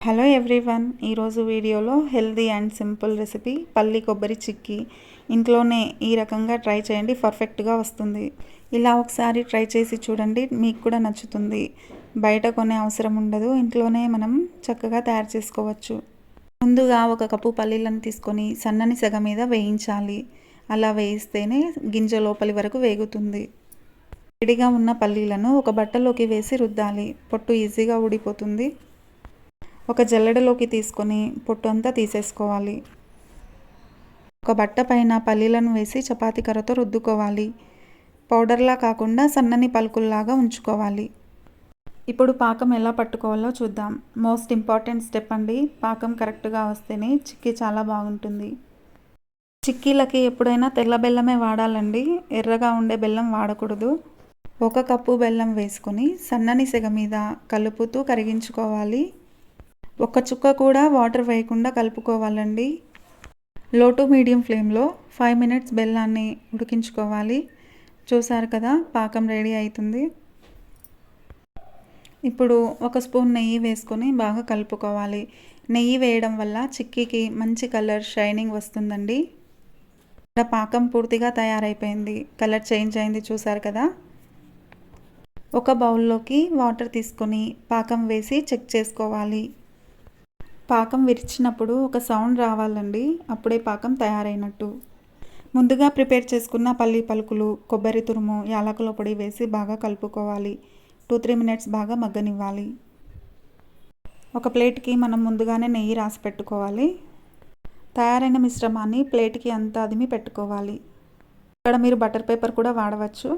Hello everyone ఈరోజు వీడియోలో healthy and simple recipe పల్లి కొబ్బరి చిక్కీ. ఇంట్లోనే ఈ రకంగా ట్రై చేయండి పర్ఫెక్ట్గా వస్తుంది. ఇలా ఒకసారి ట్రై చేసి చూడండి మీకు కూడా నచ్చుతుంది. బయట కొనే అవసరం ఉండదు ఇంట్లోనే మనం చక్కగా తయారు చేసుకోవచ్చు. ముందుగా ఒక కప్పు పల్లీలను తీసుకొని సన్నని సెగ మీద వేయించాలి. అలా వేయిస్తేనే గింజ లోపలి వరకు వేగుతుంది. విడిగా ఉన్న పల్లీలను ఒక బట్టలోకి వేసి రుద్దాలి. పొట్టు ఈజీగా ఊడిపోతుంది. ఒక జల్లెడలోకి తీసుకొని పొట్టు అంతా తీసేసుకోవాలి. ఒక బట్ట పైన పల్లీలను వేసి చపాతీ కర్రతో రుద్దుకోవాలి. పౌడర్లా కాకుండా సన్నని పలుకుల్లాగా ఉంచుకోవాలి. ఇప్పుడు పాకం ఎలా పట్టుకోవాలో చూద్దాం. మోస్ట్ ఇంపార్టెంట్ స్టెప్ అండి. పాకం కరెక్ట్గా వస్తేనే చిక్కీ చాలా బాగుంటుంది. చిక్కీలకి ఎప్పుడైనా తెల్ల బెల్లమే వాడాలండి. ఎర్రగా ఉండే బెల్లం వాడకూడదు. ఒక కప్పు బెల్లం వేసుకొని సన్నని సెగ మీద కలుపుతూ కరిగించుకోవాలి. ఒక్క చుక్క కూడా వాటర్ వేయకుండా కలుపుకోవాలండి. లో టు మీడియం ఫ్లేమ్లో ఫైవ్ మినిట్స్ బెల్లాన్ని ఉడికించుకోవాలి. చూసారు కదా పాకం రెడీ అవుతుంది ఇప్పుడు ఒక స్పూన్ నెయ్యి వేసుకొని బాగా కలుపుకోవాలి. నెయ్యి వేయడం వల్ల చిక్కీకి మంచి కలర్ షైనింగ్ వస్తుందండి. ఇక్కడ పాకం పూర్తిగా తయారైపోయింది. కలర్ చేంజ్ అయింది చూసారు కదా. ఒక బౌల్లోకి వాటర్ తీసుకొని పాకం వేసి చెక్ చేసుకోవాలి. పాకం విరిచినప్పుడు ఒక సౌండ్ రావాలండి అప్పుడే పాకం తయారైనట్టు. ముందుగా ప్రిపేర్ చేసుకున్న పల్లి పలుకులు కొబ్బరి తురుము యాలకుల పొడి వేసి బాగా కలుపుకోవాలి. టూ త్రీ మినిట్స్ బాగా మగ్గనివ్వాలి. ఒక ప్లేట్కి మనం ముందుగానే నెయ్యి రాసి పెట్టుకోవాలి. తయారైన మిశ్రమాన్ని ప్లేట్కి అంతా అదిమి పెట్టుకోవాలి. ఇక్కడ మీరు బటర్ పేపర్ కూడా వాడవచ్చు.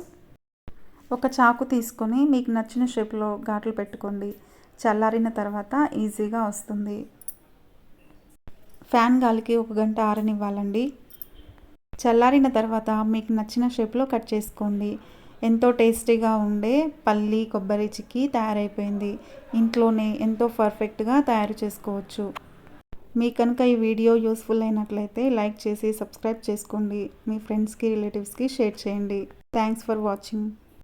ఒక చాకు తీసుకొని మీకు నచ్చిన షేప్లో ఘాట్లు పెట్టుకోండి. చల్లారిన తర్వాత ఈజీగా వస్తుంది. ఫ్యాన్ గాలికి ఒక గంట ఆరనివ్వాలండి. చల్లారిన తర్వాత మీకు నచ్చిన షేప్లో కట్ చేసుకోండి. ఎంతో టేస్టీగా ఉండే పల్లి కొబ్బరి చిక్కీ తయారైపోయింది. ఇంట్లోనే ఎంతో పర్ఫెక్ట్గా తయారు చేసుకోవచ్చు. మీ కనుక ఈ వీడియో యూస్ఫుల్ అయినట్లయితే లైక్ చేసి సబ్స్క్రైబ్ చేసుకోండి. మీ ఫ్రెండ్స్కి రిలేటివ్స్కి షేర్ చేయండి. Thanks for watching.